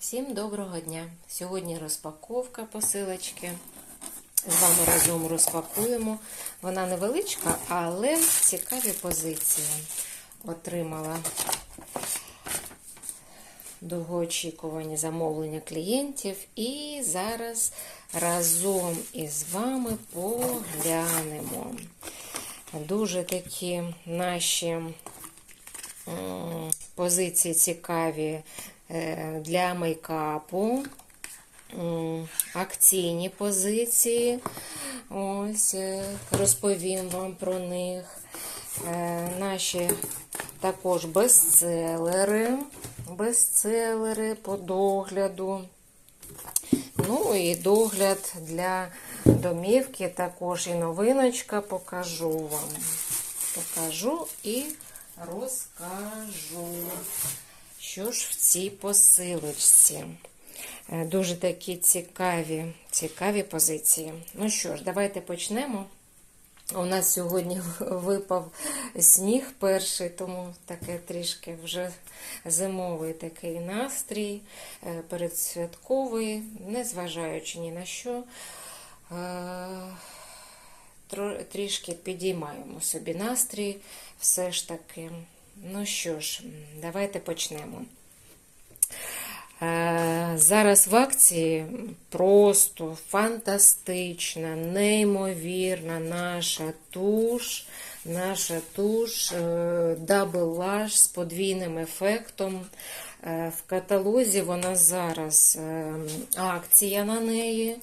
Всім доброго дня! Сьогодні розпаковка посилочки. З вами разом розпакуємо. Вона невеличка, але цікаві позиції. Отримала довгоочікувані замовлення клієнтів. І зараз разом із вами поглянемо. Дуже такі наші позиції цікаві для мейкапу. Акційні позиції. Ось е, розповім вам про них. Е, Наші також бестселери. Бестселери по догляду. Ну і догляд для домівки, також і новиночка покажу вам. Покажу і розкажу, що ж в цій посилочці. Е, Дуже такі цікаві, цікаві позиції. Ну що ж, давайте почнемо. У нас сьогодні випав сніг перший, тому таке трішки вже зимовий такий настрій, е, передсвятковий, незважаючи ні на що. Е, Трішки підіймаємо собі настрій, все ж таки. Ну що ж, давайте почнемо. Е, Зараз в акції просто фантастична, неймовірна наша туш, наша туш е, Double з подвійним ефектом. Е, В каталозі вона зараз е, акція на неї.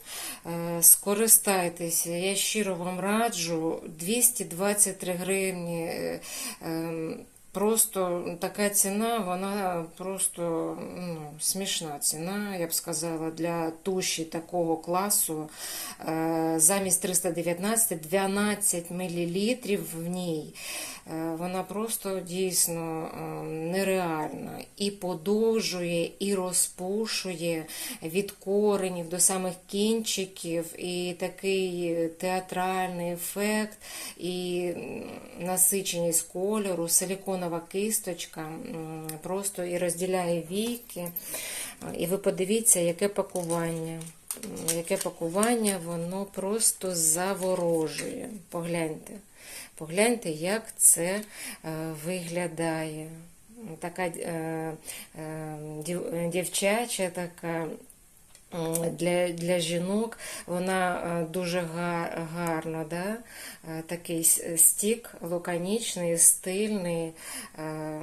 Е, Скористайтеся, я щиро вам раджу 223 гривні. Просто така ціна, вона просто ну, смішна ціна, я б сказала, для туші такого класу. Е, Замість 319 12 мл в ній. Е, Вона просто дійсно е, нереальна. І подовжує, і розпушує від коренів до самих кінчиків, і такий театральний ефект, і насиченість кольору, силіконова кисточка, просто і розділяє віки. І ви подивіться, яке пакування. Яке пакування, воно просто заворожує. Погляньте. Погляньте, як це е, виглядає. Така е, е, дівчача така. Для, для жінок вона е, дуже гар, гарна, да? Е, такий стік лаконічний, стильний, е,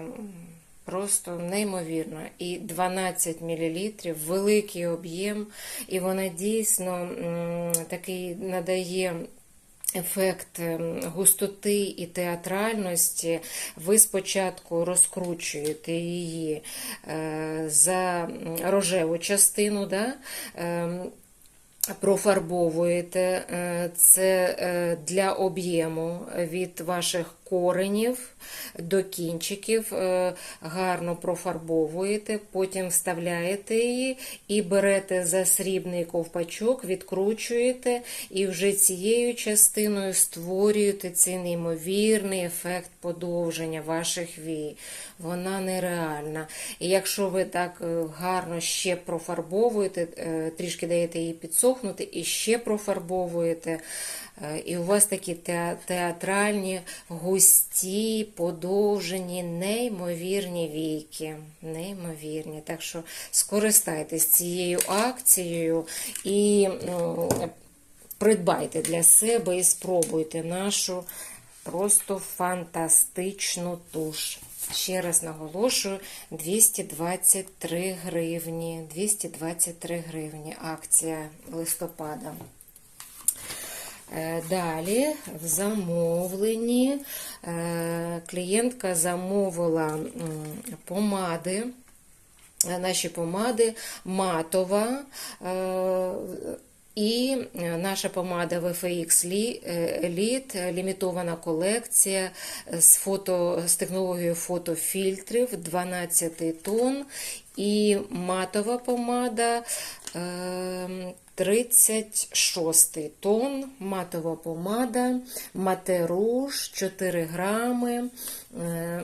просто неймовірно. І 12 мл, великий об'єм, і вона дійсно такий надає. Ефект ем, густоти і театральності, ви спочатку розкручуєте її е, за рожеву частину, да? ем, профарбовуєте е, це е, для об'єму від ваших коренів до кінчиків, е, гарно профарбовуєте, потім вставляєте її і берете за срібний ковпачок, відкручуєте і вже цією частиною створюєте цей неймовірний ефект подовження ваших вій. Вона нереальна. І якщо ви так е, гарно ще профарбовуєте, е, трішки даєте її підсохнути і ще профарбовуєте, і у вас такі театральні, густі, подовжені, неймовірні війки. Неймовірні. Так що скористайтесь цією акцією і м, придбайте для себе і спробуйте нашу просто фантастичну туш. Ще раз наголошую, 223 гривні. 223 гривні акція листопада. Е, Далі в замовленні е, клієнтка замовила помади. Е, Наші помади матова. Е, І наша помада VFX Elite, лімітована колекція з, фото, з технологією фотофільтрів 12 тонн. І матова помада е, 36 тонн, матова помада, матеруш 4 грами. е,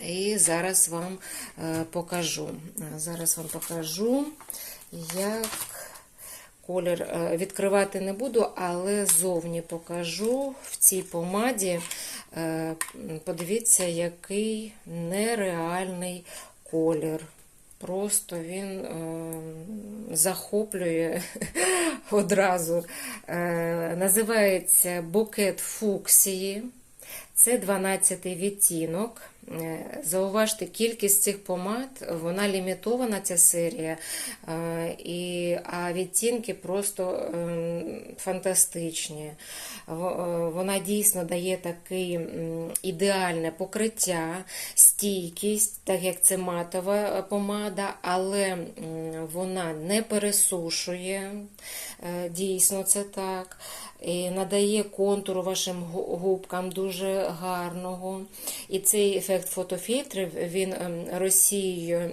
І зараз вам е, покажу. Е, Зараз вам покажу, як колір е, відкривати не буду, але зовні покажу в цій помаді. Е, Подивіться, який нереальний колір. Просто він е, захоплює одразу. Називається букет фуксії. Це 12-й відтінок. Е, Зауважте, кількість цих помад, вона лімітована, ця серія, е, і, а відтінки просто е, фантастичні. Е, Вона дійсно дає таке ідеальне покриття, стійкість, так як це матова помада, але вона не пересушує, дійсно це так. І надає контуру вашим губкам дуже гарного. І цей ефект фотофільтрів він ем, розсіює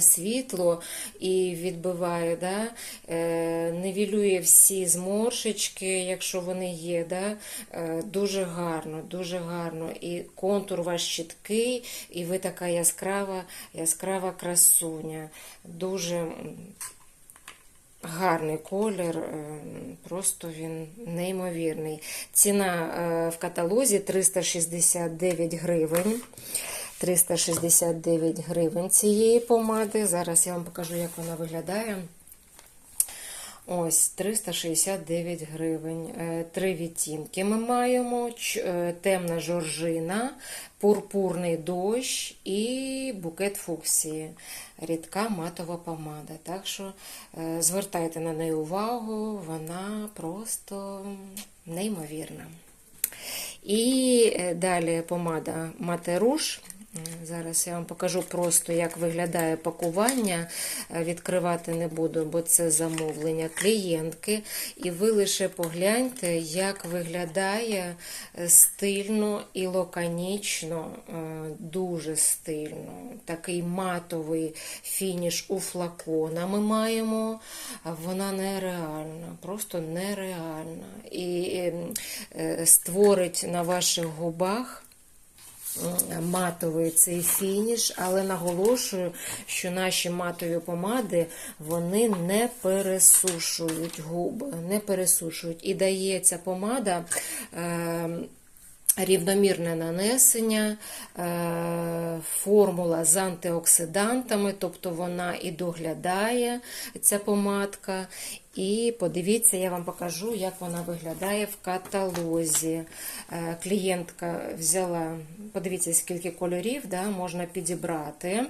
світло і відбиває, да? е, нивелює всі зморшечки, якщо вони є. Да? Е, дуже гарно, дуже гарно. І контур ваш чіткий, і ви така яскрава, яскрава красуня. Дуже Гарний колір, е, просто він неймовірний. Ціна е, в каталозі 369 гривень. 369 гривень цієї помади. Зараз я вам покажу, як вона виглядає. Ось 369 гривень. Е, Три відтінки ми маємо: е, темна жоржина, пурпурний дощ і букет фуксії. Рідка матова помада. Так що е, звертайте на неї увагу, вона просто неймовірна. І далі помада Мате Руж. М, Зараз я вам покажу просто, як виглядає пакування. Е, Відкривати не буду, бо це замовлення клієнтки. І ви лише погляньте, як виглядає е, стильно і лаконічно, е, дуже стильно. Такий матовий фініш у флакона ми маємо. Вона нереальна, просто нереальна. І ем, створить на ваших губах матовий цей фініш, але наголошую, що наші матові помади вони не пересушують губи, не пересушують. І дає ця помада. Е, Рівномірне нанесення, е, формула з антиоксидантами, тобто вона і доглядає ця помадка. І подивіться, я вам покажу, як вона виглядає в каталозі. Е, Клієнтка взяла, подивіться, скільки кольорів да, можна підібрати.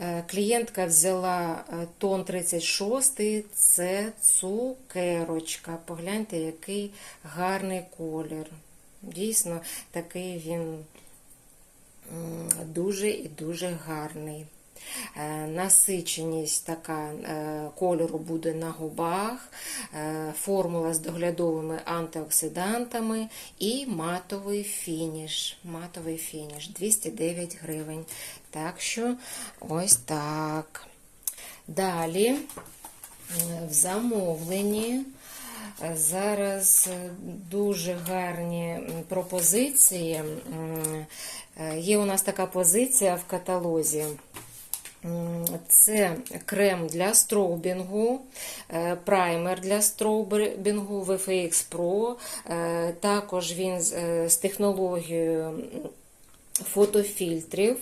Е, Клієнтка взяла е, тон 36, це цукерочка. Погляньте, який гарний колір. Дійсно, такий він дуже і дуже гарний. Е, Насиченість така е, кольору буде на губах, е, формула з доглядовими антиоксидантами і матовий фініш. Матовий фініш 209 гривень. Так що ось так. Далі в замовленні. Зараз дуже гарні пропозиції. Є у нас така позиція в каталозі. Це крем для строубінгу, е, праймер для строубінгу VFX Pro. Е, Також він з- е, технологією фотофільтрів,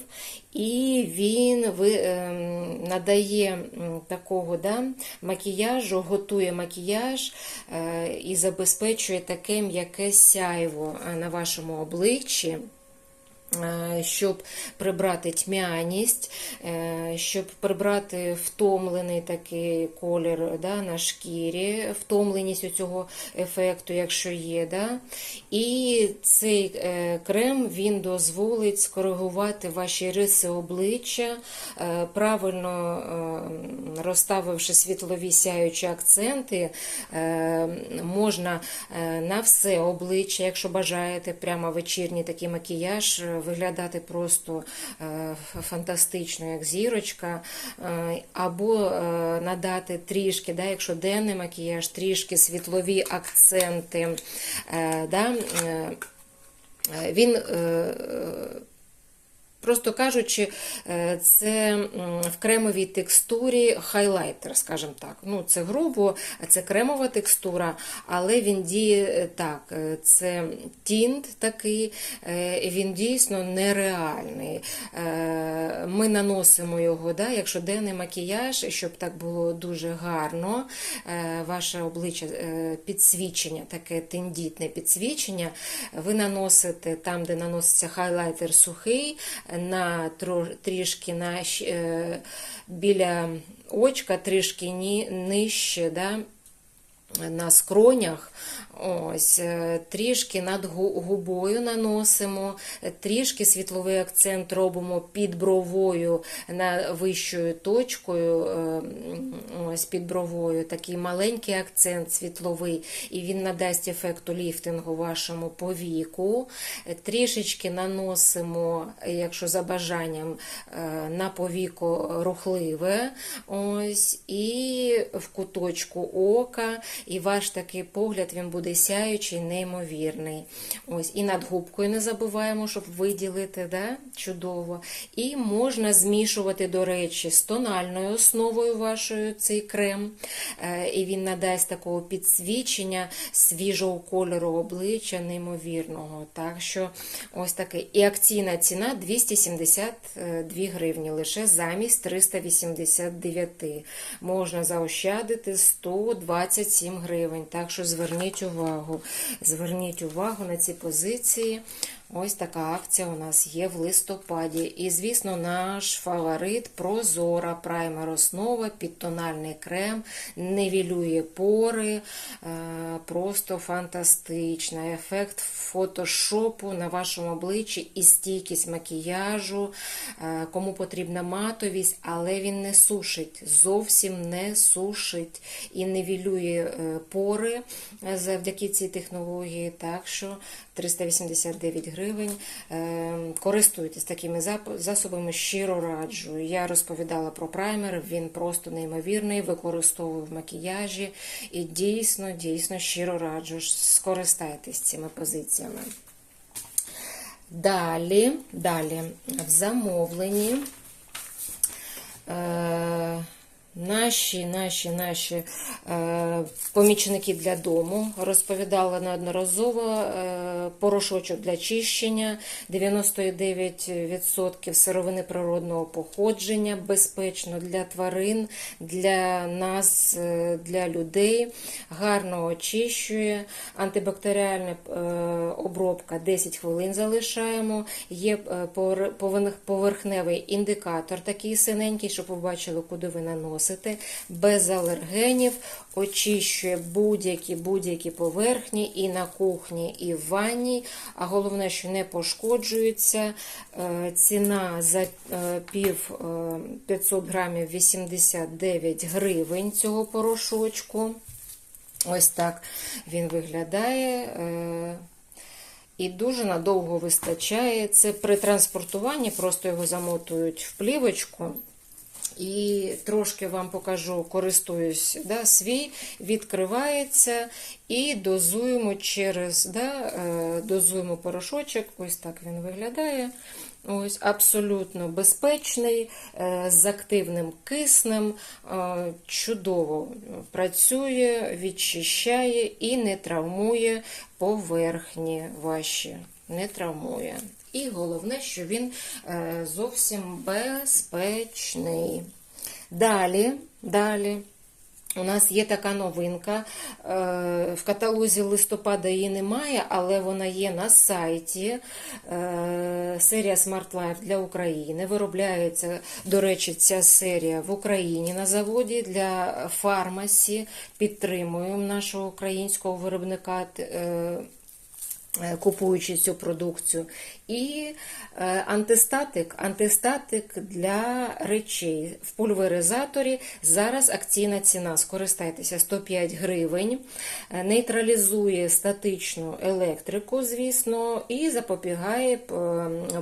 і він надає такого да, макіяжу, готує макіяж і забезпечує таке м'яке сяйво на вашому обличчі. Е, Щоб прибрати тьмяність, е, щоб прибрати втомлений такий колір да, на шкірі, втомленість у цього ефекту, якщо є. Да? І цей е, крем він дозволить скоригувати ваші риси обличчя, правильно розставивши світлові сяючі акценти, можна на все обличчя, якщо бажаєте, прямо вечірній такий макіяж, виглядати просто е, фантастично, як зірочка, е, або е, надати трішки, да, якщо денний макіяж, трішки світлові акценти. Да, він Просто кажучи, е, це в кремовій текстурі хайлайтер, скажімо так. Ну, це грубо, це кремова текстура, але він діє е, так. е, Це тінт такий, він дійсно нереальний. Ми наносимо його, да, якщо денний макіяж, щоб так було дуже гарно, ваше обличчя підсвічення, таке тендітне підсвічення, ви наносите там, де наноситься хайлайтер сухий, на трішки на, е, біля очка, трішки нижче. Да, на скронях, ось, е, трішки над губою наносимо, трішки світловий акцент робимо під бровою на вищою точкою, е, ось під бровою, такий маленький акцент світловий, і він надасть ефекту ліфтингу вашому повіку. Трішечки наносимо, якщо за бажанням, е, на повіко рухливе, ось, і в куточку ока, і ваш такий погляд він буде сяючий, неймовірний. Ось, і над губкою не забуваємо, щоб виділити, да? чудово. І можна змішувати, до речі, з тональною основою вашою цей крем, Е, і він надасть такого підсвічення свіжого кольору обличчя, неймовірного. Так що ось таке. І акційна ціна 272 гривні, лише замість 389. Можна заощадити 127 гривень. Так що зверніть увагу. Зверніть увагу на ці позиції. Ось така акція у нас є в листопаді. І, звісно, наш фаворит Прозора праймер основа, підтональний крем, невілює пори, е, просто фантастична. Ефект фотошопу на вашому обличчі і стійкість макіяжу. Е, Кому потрібна матовість, але він не сушить, зовсім не сушить і невілює е, пори завдяки цій технології. Так що 389 гривень. Е, Користуйтесь такими засобами, щиро раджу. Я розповідала про праймер, він просто неймовірний, використовую в макіяжі і дійсно, дійсно щиро раджу. Скористайтесь цими позиціями. Далі, далі, в замовленні. Е, Наші, наші, наші е, помічники для дому розповідали неодноразово е, порошочок для чищення, 99% сировини природного походження, безпечно для тварин, для нас, е, для людей, гарно очищує, антибактеріальна е, обробка 10 хвилин залишаємо. Є е, поверхневий індикатор, такий синенький, щоб ви бачили, куди ви наносите. Без алергенів, очищує будь-які будь-які поверхні і на кухні, і в ванні. А головне, що не пошкоджується. Е, Ціна за е, пів е, 500 грамів 89 гривень цього порошочку. Ось так він виглядає. е, І дуже надовго вистачає. Це при транспортуванні, просто його замотують в плівочку. І трошки вам покажу, користуюсь, да, свій, відкривається і дозуємо через, да, е, дозуємо порошочок, ось так він виглядає. Ось, абсолютно безпечний, е, з активним киснем, е, чудово працює, відчищає і не травмує поверхні ваші. Не травмує. І головне, що він е, зовсім безпечний. Далі, далі. У нас є така новинка. е, В каталозі листопада її немає, але вона є на сайті. Е, Серія Smart Life для України. Виробляється, до речі, ця серія в Україні на заводі для фармасі. Підтримуємо нашого українського виробника. Е, Купуючи цю продукцію, і е, антистатик, антистатик для речей в пульверизаторі. Зараз акційна ціна. Скористайтеся 105 гривень, Е, нейтралізує статичну електрику, звісно, і запобігає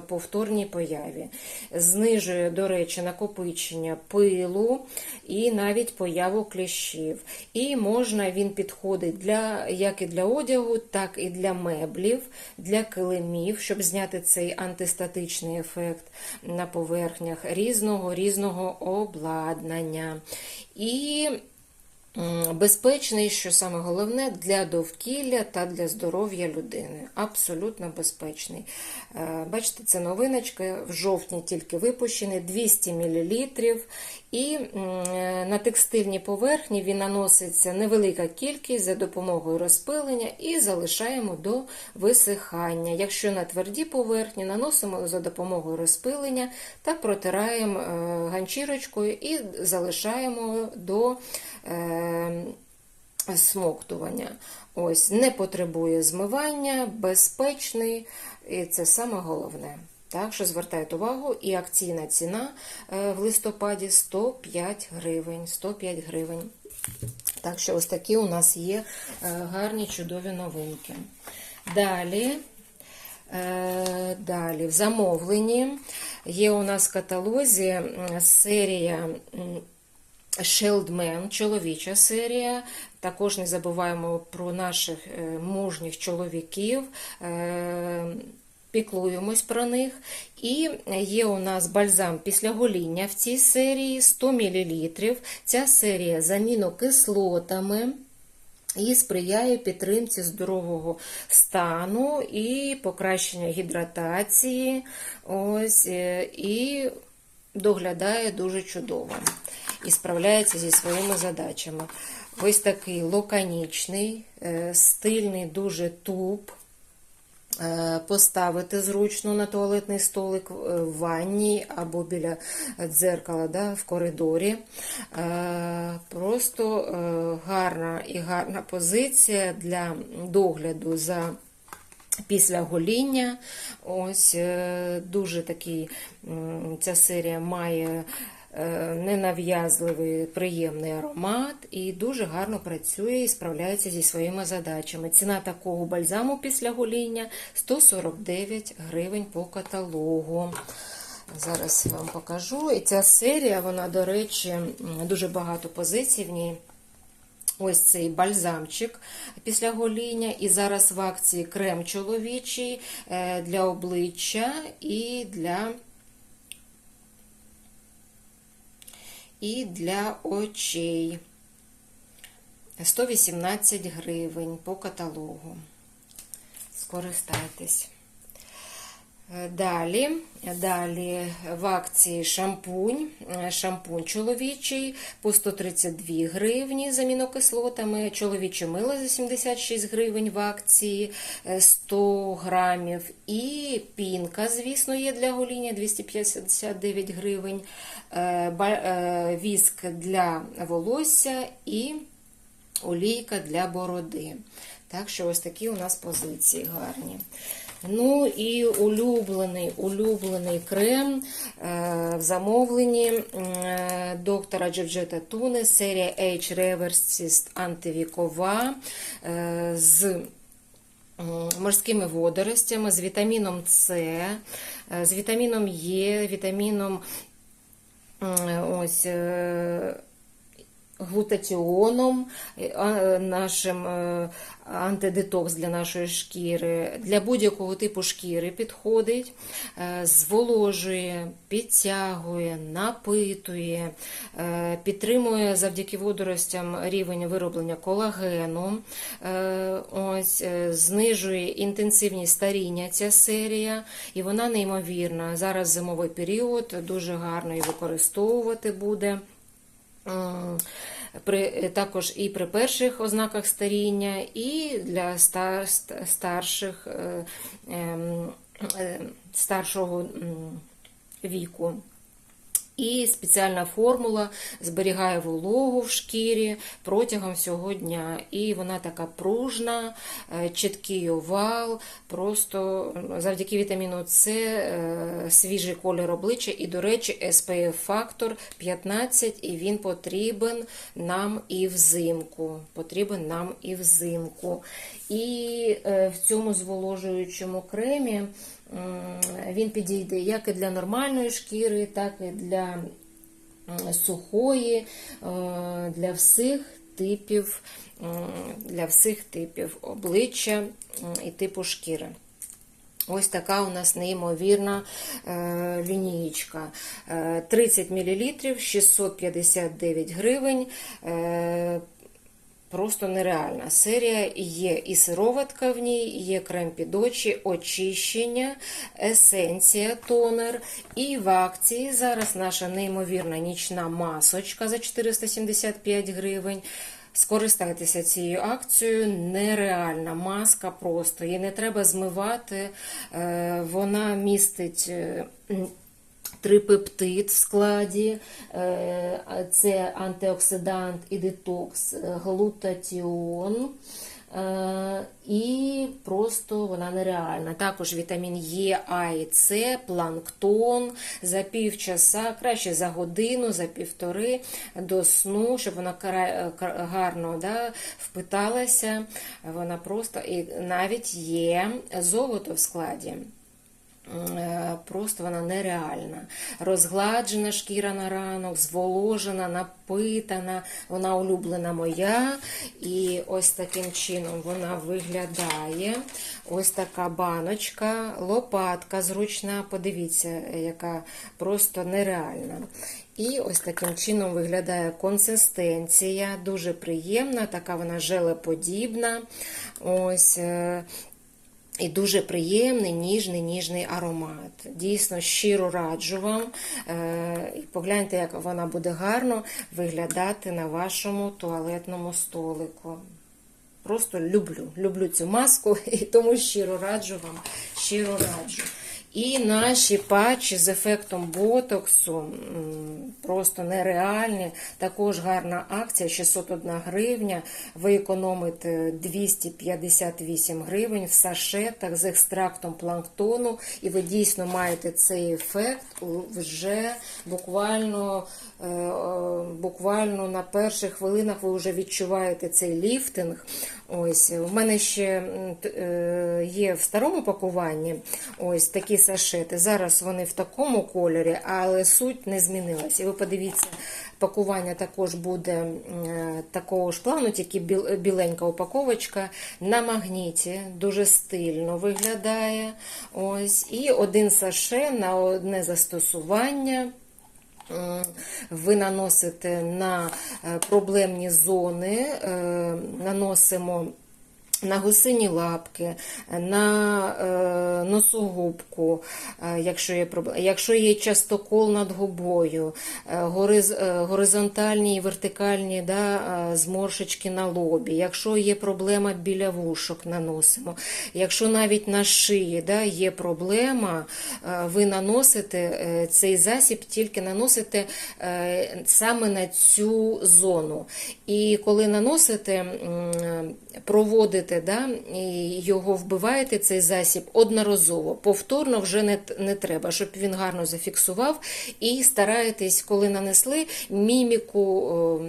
повторній появі. Знижує, до речі, накопичення пилу і навіть появу кліщів. І можна він підходить для як і для одягу, так і для меблів. Меблів, для килимів, щоб зняти цей антистатичний ефект на поверхнях різного різного обладнання. І безпечний, що саме головне, для довкілля та для здоров'я людини. Абсолютно безпечний. Е, Бачите, це новиночка, в жовтні тільки випущений, 200 мл. І е, на текстильній поверхні він наноситься невелика кількість за допомогою розпилення і залишаємо до висихання. Якщо на тверді поверхні, наносимо за допомогою розпилення та протираємо е, ганчірочкою і залишаємо до е, смоктування. Ось, не потребує змивання, безпечний, і це саме головне. Так що звертайте увагу, і акційна ціна е, в листопаді 105 гривень. 105 гривень. Так що ось такі у нас є е, гарні чудові новинки. Далі. Е, Далі, в замовленні є у нас в каталозі серія Шелдмен, чоловіча серія. Також не забуваємо про наших мужніх чоловіків. Піклуємось про них. І є у нас бальзам після гоління в цій серії 100 мл. Ця серія з амінокислотами і сприяє підтримці здорового стану і покращення гідратації. Ось, е, і доглядає дуже чудово і справляється зі своїми задачами. Ось такий лаконічний, е, стильний, дуже туп. Е, Поставити зручно на туалетний столик е, в ванні або біля дзеркала да, в коридорі. Е, Просто гарна і гарна позиція для догляду за Після гоління, ось дуже такий ця серія має ненав'язливий приємний аромат і дуже гарно працює і справляється зі своїми задачами. Ціна такого бальзаму після гоління 149 гривень по каталогу. Зараз вам покажу. І ця серія, вона, до речі, дуже багато позицій в ній. Ось цей бальзамчик після гоління. І зараз в акції крем чоловічий е, для обличчя і для, і для очей. 118 гривень по каталогу. Скористайтесь. Е, Далі, далі в акції шампунь, Е, шампунь чоловічий по 132 гривні з амінокислотами, чоловіче мило за 76 гривень в акції е, 100 грамів. І пінка, звісно, є для гоління 259 гривень, е, е, віск для волосся і олійка для бороди. Так що ось такі у нас позиції гарні. Ну і улюблений, улюблений крем е, в замовленні е, доктора Джевджета Туне, серія H Reversist антивікова е, з морськими водоростями, з вітаміном С, е, з вітаміном Е, вітаміном ось. Е, глутатіоном, е, нашим е, антидетокс для нашої шкіри, для будь-якого типу шкіри підходить, е, зволожує, підтягує, напитує, е, підтримує завдяки водоростям рівень вироблення колагену, е, ось, е, знижує інтенсивність старіння ця серія, і вона неймовірна. Зараз зимовий період, дуже гарно її використовувати буде. При, також і при перших ознаках старіння, і для стар, старших, е, ем, е, старшого віку. І спеціальна формула зберігає вологу в шкірі протягом всього дня. І вона така пружна, е, чіткий овал, просто завдяки вітаміну С е, свіжий колір обличчя. І, до речі, SPF фактор 15, і він потрібен нам і взимку. Потрібен нам і взимку. І е, в цьому зволожуючому кремі він підійде як і для нормальної шкіри, так і для сухої, е, для всіх типів, для всіх типів обличчя і типу шкіри. Ось така у нас неймовірна е, лінієчка. Е, 30 мл, 659 гривень. Е, Просто нереальна серія. Є і сироватка в ній, є крем під очі, очищення, есенція, тонер. І в акції зараз наша неймовірна нічна масочка за 475 гривень. Скористайтеся цією акцією. Нереальна маска просто. Її не треба змивати. Е, Вона містить. Трипептид в складі, е, це антиоксидант і детокс, е, глутатіон. е, І просто вона нереальна. Також вітамін Е, А і С, планктон за півчаса, краще за годину, за півтори до сну, щоб вона гарно да, впиталася. Вона просто і навіть є золото в складі. Е, Просто вона нереальна. Розгладжена шкіра на ранок, зволожена, напитана. Вона улюблена моя. І ось таким чином вона виглядає. Ось така баночка, лопатка зручна. Подивіться, яка просто нереальна. І ось таким чином виглядає консистенція. Дуже приємна, така вона желеподібна. Ось. І дуже приємний, ніжний, ніжний аромат. Дійсно, щиро раджу вам. Е, погляньте, як вона буде гарно виглядати на вашому туалетному столику. Просто люблю, люблю цю маску і тому щиро раджу вам, щиро раджу. І наші патчі з ефектом ботоксу просто нереальні. Також гарна акція 601 гривня. Ви економите 258 гривень в сашетах з екстрактом планктону, і ви дійсно маєте цей ефект вже буквально, е, буквально на перших хвилинах ви вже відчуваєте цей ліфтинг. Ось у мене ще е, є в старому пакуванні ось такі сашети. Зараз вони в такому кольорі, але суть не змінилася. І ви подивіться, пакування також буде е, такого ж плану, тільки біленька упаковочка на магніті, дуже стильно виглядає. Ось і один саше на одне застосування. М, Ви наносите на е, проблемні зони, е, наносимо на гусині лапки, на е, носогубку, е, якщо є якщо є частокол над губою, е, гориз, горизонтальні і вертикальні да, зморшечки на лобі, якщо є проблема біля вушок, наносимо. Якщо навіть на шиї да, є проблема, ви наносите цей засіб, тільки наносите саме на цю зону. І коли наносите, м, проводите да, і його вбиваєте, цей засіб одноразово. Повторно вже не, не треба, щоб він гарно зафіксував. І стараєтесь, коли нанесли міміку,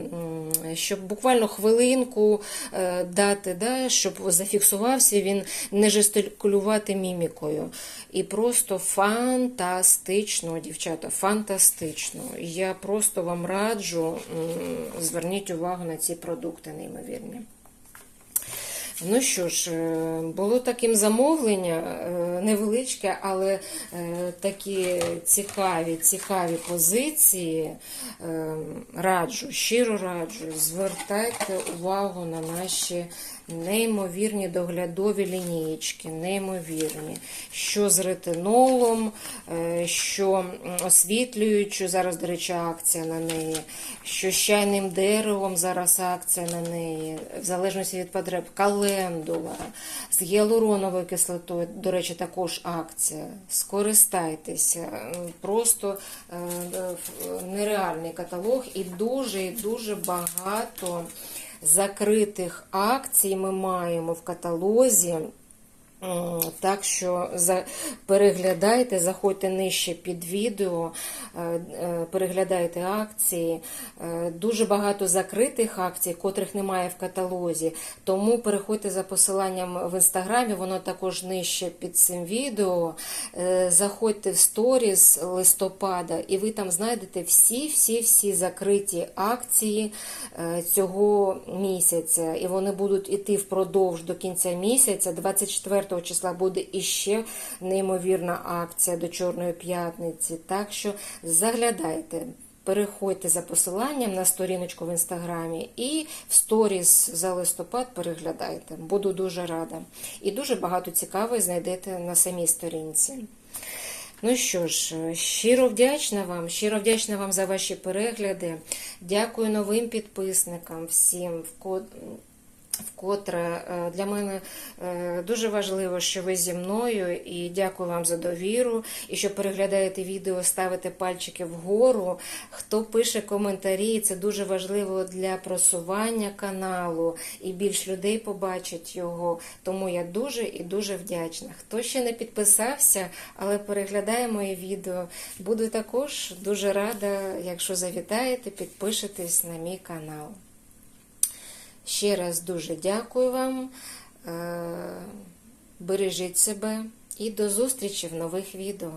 щоб буквально хвилинку е, дати, да, щоб зафіксувався він не жестикулювати мімікою. І просто фантастично, дівчата, фантастично. Я просто вам раджу, зверніть увагу на ці продукти неймовірні. Ну що ж, е, було таким замовлення е, невеличке, але е, такі цікаві, цікаві позиції. Раджу, щиро раджу, звертайте увагу на наші неймовірні доглядові лінієчки, неймовірні. Що з ретинолом, е, що м, освітлюючою, зараз, до речі, акція на неї, що з чайним деревом, зараз акція на неї, в залежності від потреб, календула, з гіалуроновою кислотою, до речі, також акція. Скористайтеся. Просто е, е, нереальний каталог і дуже, і дуже багато закритих акцій ми маємо в каталозі. М, Так що переглядайте, заходьте нижче під відео, е, е, переглядайте акції. Е, Дуже багато закритих акцій, котрих немає в каталозі. Тому переходьте за посиланням в інстаграмі, воно також нижче під цим відео. Е, Заходьте в сторіс листопада, і ви там знайдете всі-всі-всі закриті акції е, цього місяця. І вони будуть іти впродовж до кінця місяця. 24 числа буде іще неймовірна акція до Чорної п'ятниці. Так що заглядайте. Переходьте за посиланням на сторіночку в інстаграмі і в сторіс за листопад переглядайте. Буду дуже рада. І дуже багато цікавого знайдете на самій сторінці. Ну що ж, щиро вдячна вам, щиро вдячна вам за ваші перегляди. Дякую новим підписникам всім. Вко- Вкотре е, для мене е, дуже важливо, що ви зі мною, і дякую вам за довіру. І що переглядаєте відео, ставите пальчики вгору. Хто пише коментарі, це дуже важливо для просування каналу, і більш людей побачить його. Тому я дуже і дуже вдячна. Хто ще не підписався, але переглядає моє відео, буду також дуже рада, якщо завітаєте, підпишетесь на мій канал. Ще раз дуже дякую вам. Е, Бережіть себе і до зустрічі в нових відео.